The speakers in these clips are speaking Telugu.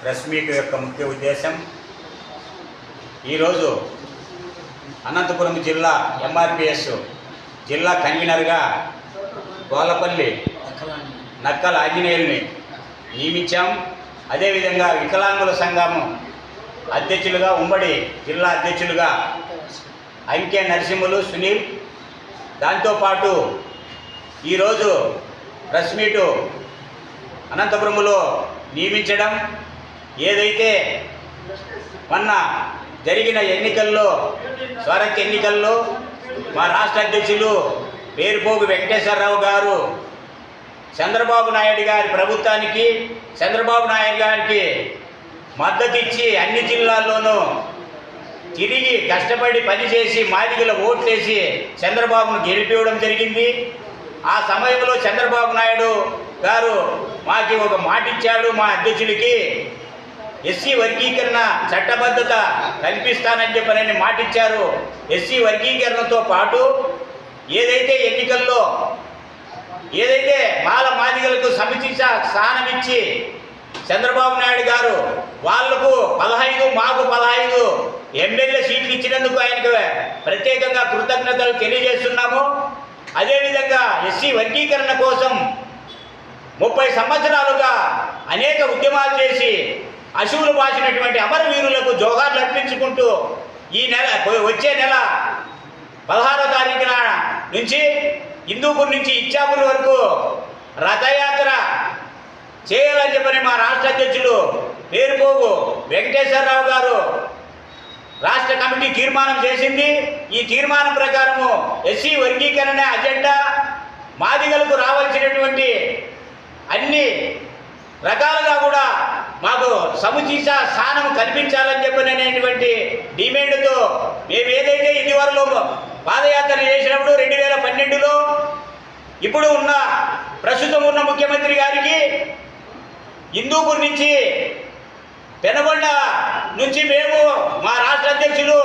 ప్రెస్ మీట్ యొక్క ముఖ్య ఉద్దేశం ఈరోజు అనంతపురం జిల్లా ఎంఆర్పిఎస్ జిల్లా కన్వీనర్గా గోలపల్లి నక్కల ఆంజనేయుల్ని నియమించాం. అదేవిధంగా వికలాంగుల సంఘము అధ్యక్షులుగా ఉమ్మడి జిల్లా అధ్యక్షులుగా అంకె నరసింహులు సునీల్. దాంతోపాటు ఈరోజు ప్రెస్ మీటు అనంతపురంలో నియమించడం. ఏదైతే మొన్న జరిగిన ఎన్నికల్లో స్వరక్ ఎన్నికల్లో మా రాష్ట్ర అధ్యక్షులు పేరుపోగు వెంకటేశ్వరరావు గారు చంద్రబాబు నాయుడు గారి ప్రభుత్వానికి చంద్రబాబు నాయుడు గారికి మద్దతు ఇచ్చి అన్ని జిల్లాల్లోనూ తిరిగి కష్టపడి పనిచేసి మాదిగల ఓట్లేసి చంద్రబాబును గెలిపివ్వడం జరిగింది. ఆ సమయంలో చంద్రబాబు నాయుడు గారు మాకి ఒక మాట ఇచ్చాడు మా అధ్యక్షుడికి ఎస్సీ వర్గీకరణ చట్టబద్ధత కల్పిస్తానని చెప్పనని మాటిచ్చారు. ఎస్సీ వర్గీకరణతో పాటు ఏదైతే ఎన్నికల్లో ఏదైతే మాల మాదిగలకు సమితి స్థానం ఇచ్చి చంద్రబాబు నాయుడు గారు వాళ్ళకు పదహైదు మాకు పదహైదు ఎమ్మెల్యే సీట్లు ఇచ్చినందుకు ఆయనకు ప్రత్యేకంగా కృతజ్ఞతలు తెలియజేస్తున్నాము. అదేవిధంగా ఎస్సీ వర్గీకరణ కోసం ముప్పై సంవత్సరాలుగా అనేక ఉద్యమాలు చేసి అశువులు బాసినటువంటి అమరవీరులకు జోహార్లు అర్పించుకుంటూ ఈ నెల వచ్చే నెల పదహారో తారీఖున నుంచి హిందూపూర్ నుంచి ఇచ్చాపూర్ వరకు రథయాత్ర చేయాలని చెప్పని మా రాష్ట్ర అధ్యక్షులు పేరుపోగు వెంకటేశ్వరరావు గారు రాష్ట్ర కమిటీ తీర్మానం చేసింది. ఈ తీర్మానం ప్రకారము ఎస్సీ వర్గీకరణ అజెండా మాదిగలకు రావాల్సినటువంటి అన్ని రకాలుగా కూడా మాకు సముచిత స్థానం కల్పించాలని చెప్పిననేటువంటి డిమాండ్తో మేము ఏదైతే ఇదివరలో పాదయాత్ర చేసినప్పుడు రెండు వేల పన్నెండులో ఇప్పుడు ఉన్న ప్రస్తుతం ఉన్న ముఖ్యమంత్రి గారికి హిందూపూర్ నుంచి పెనగొండ నుంచి మేము మా రాష్ట్ర అధ్యక్షులు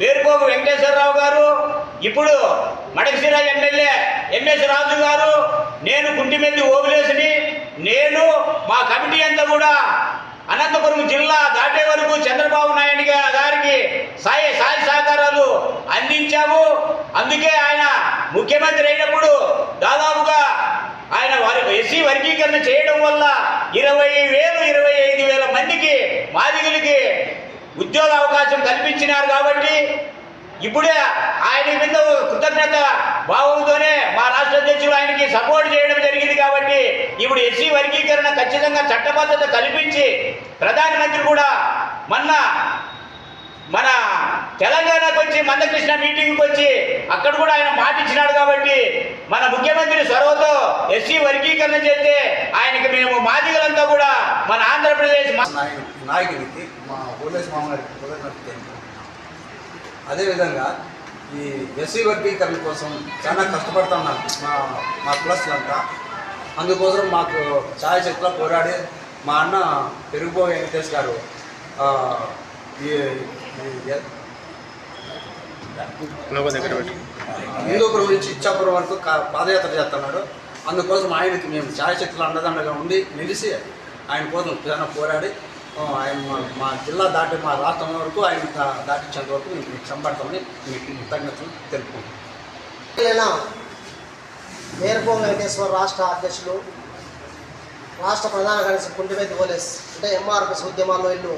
పేరుపోగు వెంకటేశ్వరరావు గారు ఇప్పుడు మడకసిరా ఎమ్మెల్యే ఎంఎస్ రాజు గారు నేను కుంటిమెల్లి ఓబులేసుని నేను మా కమిటీ అంతా కూడా అనంతపురం జిల్లా దాటే వరకు చంద్రబాబు నాయుడు గారికి సాయ సాయ సహకారాలు అందించాము. అందుకే ఆయన ముఖ్యమంత్రి అయినప్పుడు దాదాపుగా ఆయన వారి ఎస్సీ వర్గీకరణ చేయడం వల్ల ఇరవై వేలు ఇరవై ఐదు వేల మందికి మాదిగులకి ఉద్యోగ అవకాశం కల్పించినారు కాబట్టి ఇప్పుడే ఆయన మీద కృతజ్ఞత భావంతోనే మా రాష్ట్ర అధ్యక్షుడు ఆయనకి సపోర్ట్ చేయడం జరిగింది కాబట్టి ఇప్పుడు ఎస్సీ వర్గీకరణ ఖచ్చితంగా చట్టబద్ధత కల్పించి ప్రధానమంత్రి కూడా మొన్న మన తెలంగాణకు వచ్చి మందకృష్ణ మీటింగ్కి వచ్చి అక్కడ కూడా ఆయన మాట ఇచ్చినాడు కాబట్టి మన ముఖ్యమంత్రి సొరవతో ఎస్సీ వర్గీకరణ చేస్తే ఆయనకి మేము మాదిగలంతా కూడా మన ఆంధ్రప్రదేశ్ మా- నాయకు నాయకుడికి మా పోలీస్ మామగారికి కృతజ్ఞత తెలుపుకుంటున్నాం అదేవిధంగా ఈ ఎస్సీ వర్గీకరణ కోసం చాలా కష్టపడుతున్నాం మా మా కులస్తులంతా. అందుకోసం మాకు ఛాయ చెట్ల పోరాడి మా అన్న పెరుగుబో వెంకటేష్ గారు ఈ హిందూపురం నుంచి ఇచ్చాపురం వరకు పాదయాత్ర చేస్తున్నాడు అందుకోసం ఆయనకి మేము ఛాయశక్తులు అండదండగా ఉండి నిలిచి ఆయన కోసం చాలా పోరాడి ఆయన మా- జిల్లా దాటి మా రాష్ట్రం వరకు ఆయన దాటించేంత వరకు మీకు సంపడతామని మీకు కృతజ్ఞతలు తెలుపుకుంటాం అయిన మేరపో వెంకటేశ్వర రాష్ట్ర అధ్యక్షులు రాష్ట్ర ప్రధాన కార్యదర్శి కుంటివేది పోలీస్ అంటే ఎంఆర్ఎస్ ఉద్యమాల్లో ఇల్లు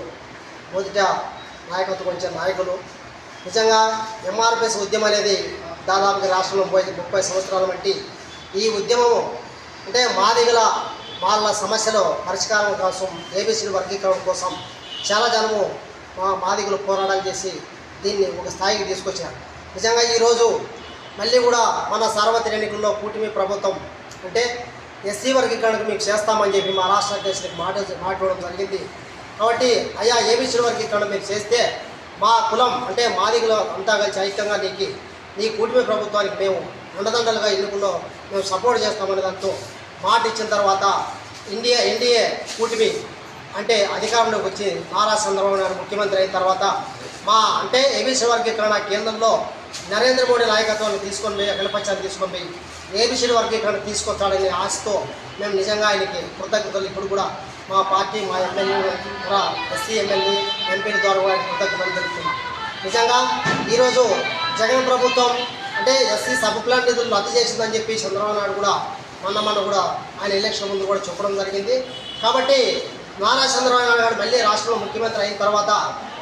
మొదట నాయకత్వం వచ్చే నాయకులు. నిజంగా ఎంఆర్పిఎస్ ఉద్యమం అనేది దాదాపుగా రాష్ట్రంలో ముప్పై ముప్పై సంవత్సరాలు బట్టి ఈ ఉద్యమము అంటే మాదిగల వాళ్ళ సమస్యలు పరిష్కారం కోసం ఏబిసిడి వర్గీకరణ కోసం చాలా జనము మా మాదిగలు పోరాటాలు చేసి దీన్ని ఒక స్థాయికి తీసుకొచ్చారు. నిజంగా ఈరోజు మళ్ళీ కూడా మన సార్వత్రిక ఎన్నికల్లో కూటమి ప్రభుత్వం అంటే ఎస్సీ వర్గీకరణకు మీకు చేస్తామని చెప్పి మా రాష్ట్ర అధ్యక్షుడికి మాట మాట్లాడడం జరిగింది. కాబట్టి అయ్యా ఏబిసిడి వర్గీకరణ మీరు చేస్తే మా కులం అంటే మాదిగులు అంతా కలిసి ఐక్యంగా నీకు నీ కూటమి ప్రభుత్వానికి మేము అండదండలుగా ఎన్నికల్లో మేము సపోర్ట్ చేస్తామనే దాంతో మాట ఇచ్చిన తర్వాత ఇండియా ఎన్డీఏ కూటమి అంటే అధికారంలోకి వచ్చి నారా చంద్రబాబు నాయుడు ముఖ్యమంత్రి అయిన తర్వాత మా అంటే ఏబీసీ వర్గీకరణ కేంద్రంలో నరేంద్ర మోడీ నాయకత్వాన్ని తీసుకొని పోయి అఖిలపక్షాన్ని తీసుకొని పోయి ఏబీసీ వర్గీకరణ తీసుకొస్తాడనే ఆశతో మేము నిజంగా ఆయనకి కృతజ్ఞతలు. ఇప్పుడు కూడా మా పార్టీ మా ఎమ్మెల్యే ద్వారా ఎస్సీ ఎమ్మెల్యే ఎంపీల ద్వారా కూడా కృతజ్ఞతలు తెలుపుతున్నాం. నిజంగా ఈరోజు జగన్ ప్రభుత్వం అంటే ఎస్సీ సబ్ ప్లాన్ నిధులు రద్దు చేసిందని చెప్పి చంద్రబాబు నాయుడు కూడా మొన్న మొన్న కూడా ఆయన ఎలక్షన్ ముందు కూడా చెప్పడం జరిగింది. కాబట్టి నారా చంద్రబాబు నాయుడు గారు మళ్ళీ రాష్ట్రంలో ముఖ్యమంత్రి అయిన తర్వాత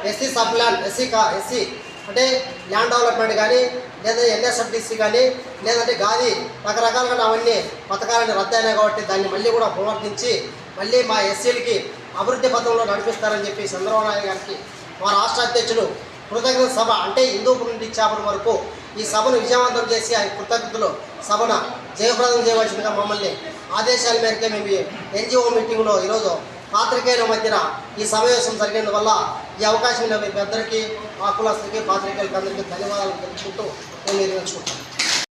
ఎస్సీ సబ్ ల్యాండ్ ఎస్సీ కా ఎస్సీ అంటే ల్యాండ్ డెవలప్మెంట్ కానీ లేదా ఎన్ఎస్ఎఫ్డిసి కానీ లేదంటే గాది రకరకాలుగా అవన్నీ పథకాలన్నీ రద్దయినాయి కాబట్టి దాన్ని మళ్ళీ కూడా పునరుద్ధరించి మళ్ళీ మా ఎస్సీలకి అభివృద్ధి పథంలో నడిపిస్తారని చెప్పి చంద్రబాబు నాయుడు గారికి మా రాష్ట్ర అధ్యక్షులు కృతజ్ఞత సభ అంటే హిందూపురం నుండి ఇచ్చాపురం వరకు ఈ సభను విజయవంతం చేసి ఆయన కృతజ్ఞతలు సభన జయప్రదం చేయవలసిందిగా మమ్మల్ని ఆదేశాల మేరకే మేము ఎన్జిఓ మీటింగ్లో ఈరోజు పాత్రికేయుల మధ్యన ఈ సమావేశం జరిగినందువల్ల ఈ అవకాశం మీ పెద్దరికి ఆ కులస్తులకి పాత్రికేయులకి అందరికీ ధన్యవాదాలు తెలుసుకుంటూ నేను నిర్వహించుకుంటాను